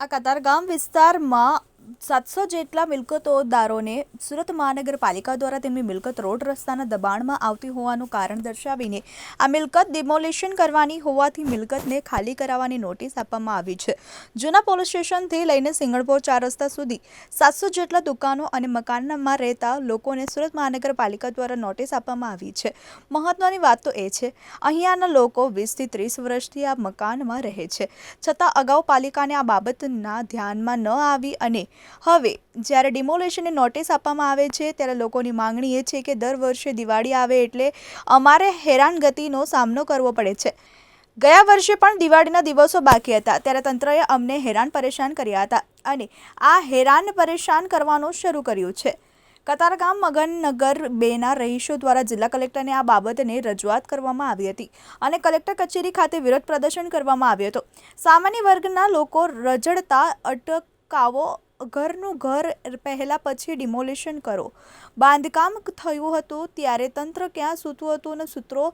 આ કતારગામ વિસ્તારમાં સાતસો જેટલા મિલકતોદારોને સુરત મહાનગરપાલિકા દ્વારા તેમની મિલકત રોડ રસ્તાના દબાણમાં આવતી હોવાનું કારણ દર્શાવીને આ મિલકત ડિમોલિશન કરવાની હોવાથી મિલકતને ખાલી કરાવવાની નોટિસ આપવામાં આવી છે. જૂના પોલીસ સ્ટેશનથી લઈને સિંગણપોર ચાર રસ્તા સુધી સાતસો જેટલા દુકાનો અને મકાનમાં રહેતા લોકોને સુરત મહાનગરપાલિકા દ્વારા નોટિસ આપવામાં આવી છે. મહત્વની વાત તો એ છે, અહીંયાના લોકો વીસથી ત્રીસ વર્ષથી આ મકાનમાં રહે છે. છતાં અગાઉ પાલિકાને આ બાબતના ધ્યાનમાં ન આવી અને હવે, જ્યારે ડિમોલેશનને નોટિસ આપવામાં આવે છે, ત્યારે લોકોની માંગણી એ છે કે દર વર્ષે દિવાળી આવે એટલે અમારે હેરાનગતિનો સામનો કરવો પડે છે. ગયા વર્ષે પણ દિવાળીના દિવસો બાકી હતા, ત્યારે તંત્રએ અમને હેરાન પરેશાન કર્યા હતા અને આ હેરાન પરેશાન કરવાનું શરૂ કર્યું છે. કતારગામ મગનનગર બેના રહીશો દ્વારા જિલ્લા કલેક્ટરને આ બાબતને રજૂઆત કરવામાં આવી હતી અને કલેક્ટર કચેરી ખાતે વિરોધ પ્રદર્શન કરવામાં આવ્યો હતો. સામાન્ય વર્ગના લોકો રજડતા અટકાવો ઘરનું ઘર પહેલાં પછી ડિમોલિશન કરો. બાંધકામ થયું હતું ત્યારે તંત્ર ક્યાં સૂતું હતું અને સૂત્રો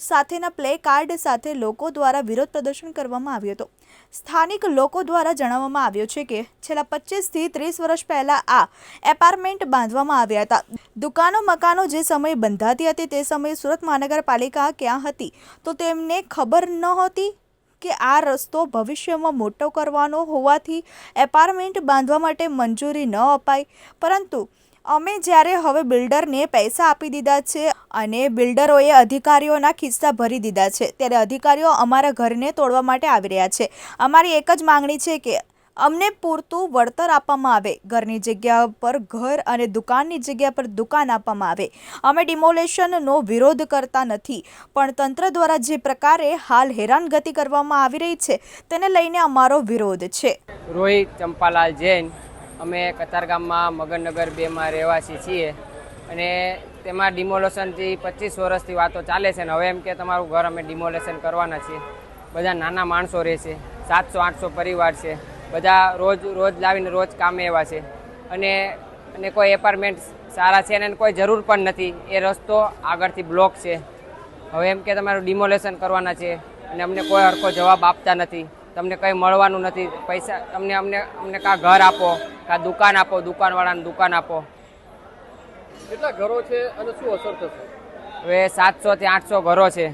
સાથેના પ્લે કાર્ડ સાથે લોકો દ્વારા વિરોધ પ્રદર્શન કરવામાં આવ્યું હતું. સ્થાનિક લોકો દ્વારા જણાવવામાં આવ્યું છે કે છેલ્લા પચીસથી ત્રીસ વર્ષ પહેલાં આ એપાર્ટમેન્ટ બાંધવામાં આવ્યા હતા. દુકાનો મકાનો જે સમયે બંધાતી હતી તે સમયે સુરત મહાનગરપાલિકા ક્યાં હતી તો તેમને ખબર નહોતી કે આ રસ્તો ભવિષ્યમાં મોટો કરવાનો હોવાથી એપાર્ટમેન્ટ બાંધવા માટે મંજૂરી ન અપાય. પરંતુ અમે જ્યારે હવે બિલ્ડરને પૈસા આપી દીધા છે અને બિલ્ડરોએ અધિકારીઓના ખિસ્સા ભરી દીધા છે, ત્યારે અધિકારીઓ અમારા ઘરને તોડવા માટે આવી રહ્યા છે. અમારી એક જ માંગણી છે કે અમને પૂરતું વળતર આપવામાં આવે. ઘરની જગ્યા પર ઘર અને દુકાનની જગ્યા પર દુકાન આપવામાં આવે. અમે ડિમોલેશનનો વિરોધ કરતા નથી, પણ તંત્ર દ્વારા જે પ્રકારે હાલ હેરાનગતિ કરવામાં આવી રહી છે, તેને લઈને અમારો વિરોધ છે. રોહિત ચંપાલાલ જૈન, અમે કતારગામમાં મગનનગર બેમાં રહેવાસી છીએ અને તેમાં ડિમોલેશનથી પચીસ વર્ષથી વાતો ચાલે છે ને હવે એમ કે તમારું ઘર અમે ડિમોલેશન કરવાના છીએ. બધા નાના માણસો રહેશે, સાતસો આઠસો પરિવાર છે. બધા રોજ રોજ લાવીને રોજ કામે એવા છે. અને અને કોઈ એપાર્ટમેન્ટ સારા છે અને કોઈ જરૂર પણ નથી. એ રસ્તો આગળથી બ્લોક છે. હવે એમ કે તમારું ડિમોલેશન કરવાના છે અને અમને કોઈ હરખો જવાબ આપતા નથી. તમને કંઈ મળવાનું નથી. પૈસા તમને અમને અમને કાં ઘર આપો કાં દુકાન આપો દુકાનવાળાને દુકાન આપો. કેટલા ઘરો છે અને શું અસર થશે? હવે સાતસોથી આઠસો ઘરો છે.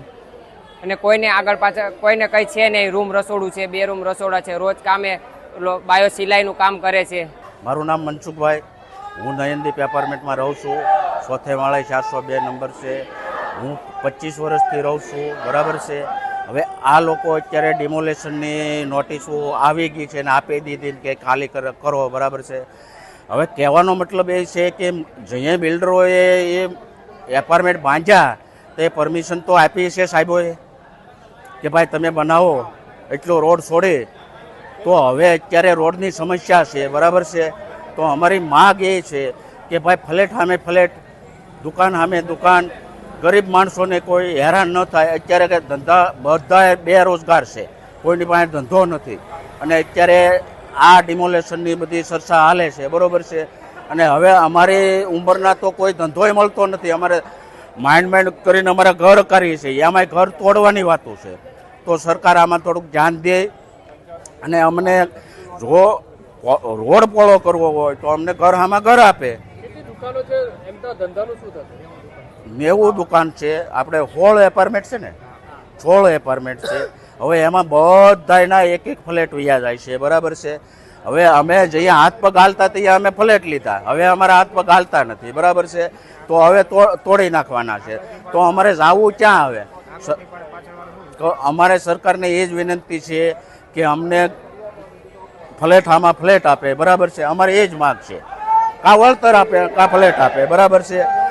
અને કોઈને આગળ પાછળ કોઈને કંઈ છે નહીં. રૂમ રસોડું છે બે રૂમ રસોડા છે. રોજ કામે બાયો સિલાઈનું કામ કરે છે. મારું નામ મનસુખભાઈ. હું નયનદીપ એપાર્ટમેન્ટમાં રહું છું. સોથેવાળા ચારસો બે નંબર છે. હું પચીસ વર્ષથી રહું છું. બરાબર છે? હવે આ લોકો અત્યારે ડિમોલેશનની નોટિસો આવી ગઈ છે ને આપી દીધી કે ખાલી કર- કરો, બરાબર છે? હવે કહેવાનો મતલબ એ છે કે જે બિલ્ડરોએ એ એપાર્ટમેન્ટ બાંધ્યા, તે પરમિશન તો આપી છે સાહેબોએ. કે ભાઈ તમે બનાવો, એટલો રોડ છોડે. તો હવે અત્યારે રોડની સમસ્યા છે, બરાબર છે? તો અમારી માગ એ છે કે ભાઈ ફ્લેટ સામે ફ્લેટ, દુકાન સામે દુકાન, ગરીબ માણસોને કોઈ હેરાન ન થાય. અત્યારે કે ધંધા બધા બેરોજગાર છે, કોઈની પાસે ધંધો નથી. અને અત્યારે આ ડિમોલેશનની બધી ચર્ચા હાલે છે, બરાબર છે? અને હવે અમારી ઉંમરના તો કોઈ ધંધોય મળતો નથી. અમારે માઇન્ડ માઇન્ડ કરીને અમારે ઘર કરીએ છીએ. એમાંય ઘર તોડવાની વાતો છે. તો સરકાર આમાં થોડુંક ધ્યાન દે અને અમને જો રોડ પોળો કરવો હોય તો અમને ઘર આમાં ઘર આપે. નેવું દુકાન છે. આપણે હોળ એપાર્ટમેન્ટ છે ને? સોળ એપાર્ટમેન્ટ છે. હવે એમાં બધાયના એક એક ફ્લેટ વૈયા જાય છે. બરાબર છે? હવે અમે જઈએ હાથ પગ હાલતા ત્યાં અમે ફ્લેટ લીધા. હવે અમારા હાથ પગ હાલતા નથી. બરાબર છે? તો હવે તોડી નાખવાના છે. તો અમારે જાવું ક્યાં આવે અમારે સરકારને એ જ વિનંતી છે કે અમને ફ્લેટ આમાં ફ્લેટ આપે, બરાબર છે? અમારે એ જ માગ છે. કા વળતર આપે, કા ફ્લેટ આપે, બરાબર છે?